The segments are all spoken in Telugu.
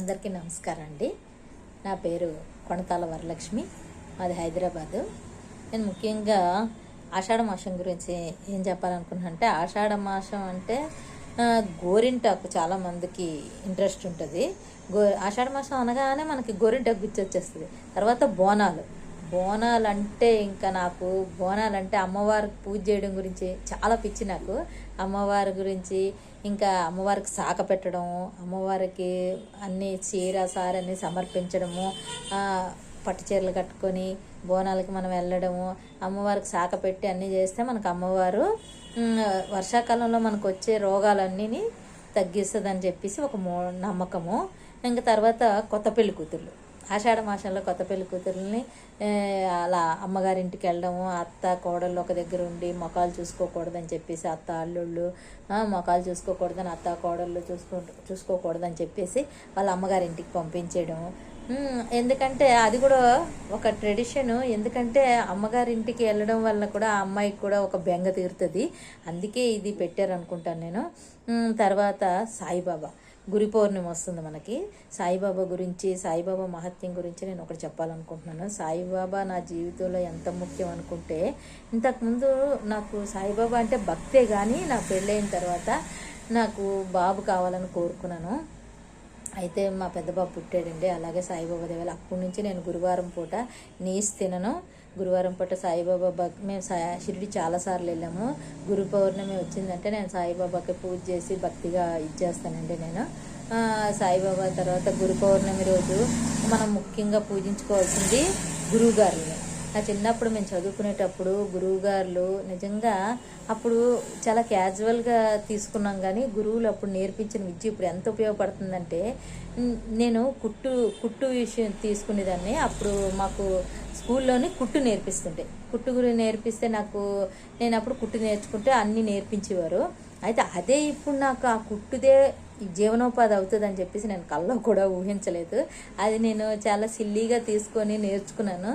అందరికీ నమస్కారం అండి. నా పేరు కొణతాల వరలక్ష్మి. మాది హైదరాబాదు. నేను ముఖ్యంగా ఆషాఢ మాసం గురించి ఏం చెప్పాలనుకున్నాను అంటే ఆషాఢ మాసం అంటే గోరింటాకు చాలా మందికి ఇంట్రెస్ట్ ఉంటుంది. గో ఆషాఢ మాసం అనగానే మనకి గోరింటాకు గుర్తొచ్చేస్తుంది. తర్వాత బోనాలు. బోనాలు అంటే ఇంకా నాకు బోనాలంటే అమ్మవారికి పూజ చేయడం గురించి చాలా పిచ్చి నాకు. అమ్మవారి గురించి ఇంకా అమ్మవారికి సాక పెట్టడం అమ్మవారికి అన్ని చీర సారని సమర్పించడము పట్టు చీరలు కట్టుకొని బోనాలకి మనం వెళ్ళడము అమ్మవారికి సాక పెట్టి అన్నీ చేస్తే మనకు అమ్మవారు వర్షాకాలంలో మనకు వచ్చే రోగాలన్నీ తగ్గిస్తుందని చెప్పేసి ఒక మూ నమ్మకము. ఇంకా తర్వాత కొత్త పెళ్ళి కూతుర్లు. ఆషాఢ మాసంలో కొత్త పెళ్ళి కూతుర్ని అలా అమ్మగారింటికి వెళ్ళడము అత్త కోడళ్ళు ఒక దగ్గర ఉండి మొఖాలు చూసుకోకూడదని చెప్పేసి అత్త అల్లుళ్ళు మొఖాలు చూసుకోకూడదని అత్త కోడళ్ళు చూసుకో చూసుకోకూడదని చెప్పేసి వాళ్ళ అమ్మగారింటికి పంపించేయడం ఎందుకంటే అది కూడా ఒక ట్రెడిషన్. ఎందుకంటే అమ్మగారింటికి వెళ్ళడం వల్ల కూడా ఆ అమ్మాయికి కూడా ఒక బెంగ తీరుతుంది. అందుకే ఇది పెట్టారు అనుకుంటాను నేను తర్వాత సాయిబాబా. గురి పౌర్ణమి వస్తుంది మనకి. సాయిబాబా గురించి సాయిబాబా మహత్యం గురించి నేను ఒకటి చెప్పాలనుకుంటున్నాను. సాయిబాబా నా జీవితంలో ఎంత ముఖ్యం అనుకుంటే ఇంతకుముందు నాకు సాయిబాబా అంటే భక్తే కానీ నా పెళ్ళైన తర్వాత నాకు బాబు కావాలని కోరుకున్నాను. అయితే మా పెద్దబాబు పుట్టాడండి. అలాగే సాయిబాబా దేవాల అప్పటి నుంచి నేను గురువారం పూట నీస్ తినను. గురువారం పూట సాయిబాబా భక్ మేము సా షిరిడి చాలాసార్లు వెళ్ళాము. గురు పౌర్ణమి వచ్చిందంటే నేను సాయిబాబాకి పూజ చేసి భక్తిగా ఇచ్చేస్తానండి నేను. సాయిబాబా తర్వాత గురు పౌర్ణమి రోజు మనం ముఖ్యంగా పూజించుకోవాల్సింది గురువుగారిని. నా చిన్నప్పుడు మేము చదువుకునేటప్పుడు గురువుగారులు నిజంగా అప్పుడు చాలా క్యాజువల్గా తీసుకున్నాం కానీ గురువులు అప్పుడు నేర్పించిన విద్య ఇప్పుడు ఎంత ఉపయోగపడుతుందంటే నేను కుట్టు కుట్టు విషయం తీసుకునేదాన్ని. అప్పుడు మాకు స్కూల్లోనే కుట్టు నేర్పిస్తుండే. కుట్టు గురించి నేర్పిస్తే నాకు నేను అప్పుడు కుట్టు నేర్చుకుంటే అన్నీ నేర్పించేవారు. అయితే అదే ఇప్పుడు నాకు ఆ కుట్టుదే జీవనోపాధి అవుతుంది అని చెప్పేసి నేను కల్లో కూడా ఊహించలేదు. అది నేను చాలా సిల్లీగా తీసుకొని నేర్చుకున్నాను.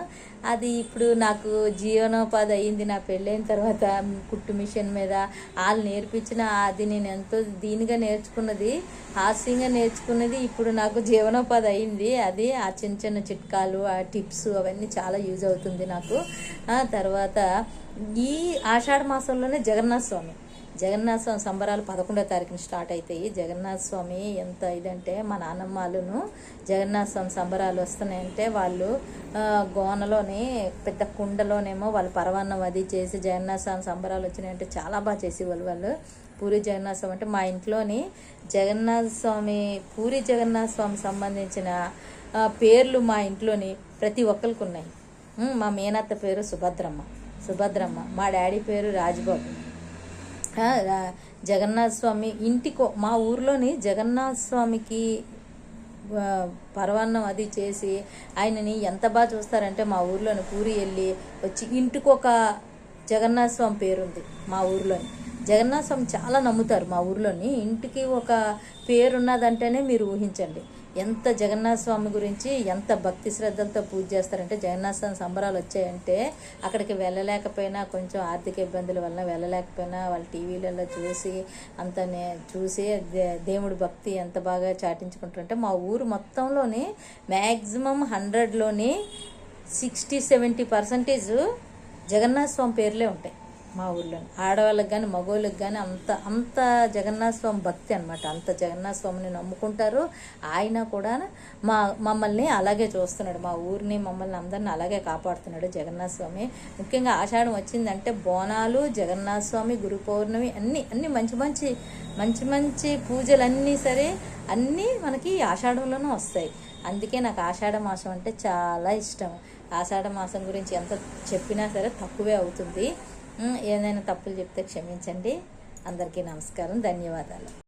అది ఇప్పుడు నాకు జీవనోపాధి అయ్యింది నా పెళ్ళైన తర్వాత కుట్టు మిషన్ మీద వాళ్ళు నేర్పించిన అది నేను ఎంతో దీనిగా నేర్చుకున్నది హాస్యంగా నేర్చుకున్నది ఇప్పుడు నాకు జీవనోపాధి అయింది అది ఆ చిన్న చిన్న చిట్కాలు ఆ టిప్స్ అవన్నీ చాలా యూజ్ అవుతుంది నాకు. తర్వాత ఈ ఆషాఢ మాసంలోనే జగన్నాథ స్వామి. జగన్నాథ స్వామి సంబరాలు పదకొండో తారీఖున స్టార్ట్ అవుతాయి జగన్నాథ స్వామి ఎంత ఇదంటే మా నాన్నమ్మలను జగన్నాథ స్వామి సంబరాలు వస్తున్నాయంటే వాళ్ళు గోనలోని పెద్ద కుండలోనేమో వాళ్ళు పరవాన్నం అది చేసి జగన్నాథ స్వామి సంబరాలు వచ్చినాయంటే చాలా బాగా చేసేవాళ్ళు వాళ్ళు. పూరి జగన్నాథ స్వామి అంటే మా ఇంట్లోని జగన్నాథ స్వామి పూరి జగన్నాథ స్వామి సంబంధించిన పేర్లు మా ఇంట్లోని ప్రతి ఒక్కరికి ఉన్నాయి. మా మేనత్త పేరు సుభద్రమ్మ సుభద్రమ్మ. మా డాడీ పేరు రాజ్బాబు. జగన్నాథ స్వామి ఇంటికో మా ఊర్లోని జగన్నాథ స్వామికి పరవాన్నం అది చేసి ఆయనని ఎంత బాగా చూస్తారంటే మా ఊర్లోని పూరి వెళ్ళి వచ్చి ఇంటికొక జగన్నాథ స్వామి పేరుంది మా ఊర్లోని. జగన్నాథ స్వామి చాలా నమ్ముతారు మా ఊర్లోని. ఇంటికి ఒక పేరున్నదంటేనే మీరు ఊహించండి. ఎంత జగన్నాథ స్వామి గురించి ఎంత భక్తి శ్రద్ధలతో పూజ చేస్తారంటే జగన్నాథ స్వామి సంబరాలు వచ్చాయంటే అక్కడికి వెళ్ళలేకపోయినా కొంచెం ఆర్థిక ఇబ్బందుల వల్ల వెళ్ళలేకపోయినా వాళ్ళు టీవీలలో చూసి అంత చూసి దే- దేవుడి భక్తి ఎంత బాగా చాటించుకుంటారంటే మా ఊరు మొత్తంలోని maximum హండ్రెడ్లోని sixty seventy percentage Jagannatha Swamy పేర్లే ఉంటాయి. మా ఊళ్ళో ఆడవాళ్ళకి కానీ మగవాళ్ళకి కానీ అంత అంత జగన్నాథ స్వామి భక్తి అనమాట అంత జగన్నాథ స్వామిని నమ్ముకుంటారు. ఆయన కూడా మా మమ్మల్ని అలాగే చూస్తున్నాడు. మా ఊరిని మమ్మల్ని అందరిని అలాగే కాపాడుతున్నాడు జగన్నాథ స్వామి ముఖ్యంగా ఆషాఢం వచ్చిందంటే బోనాలు జగన్నాథ స్వామి గురు పౌర్ణమి అన్ని అన్ని మంచి మంచి మంచి మంచి పూజలన్నీ సరే అన్నీ మనకి ఈ ఆషాఢంలోనే వస్తాయి. అందుకే నాకు ఆషాఢ మాసం అంటే చాలా ఇష్టం. ఆషాఢ మాసం గురించి ఎంత చెప్పినా సరే తక్కువే అవుతుంది. ఏదైనా తప్పులు చెప్తే క్షమించండి. అందరికీ నమస్కారం. ధన్యవాదాలు.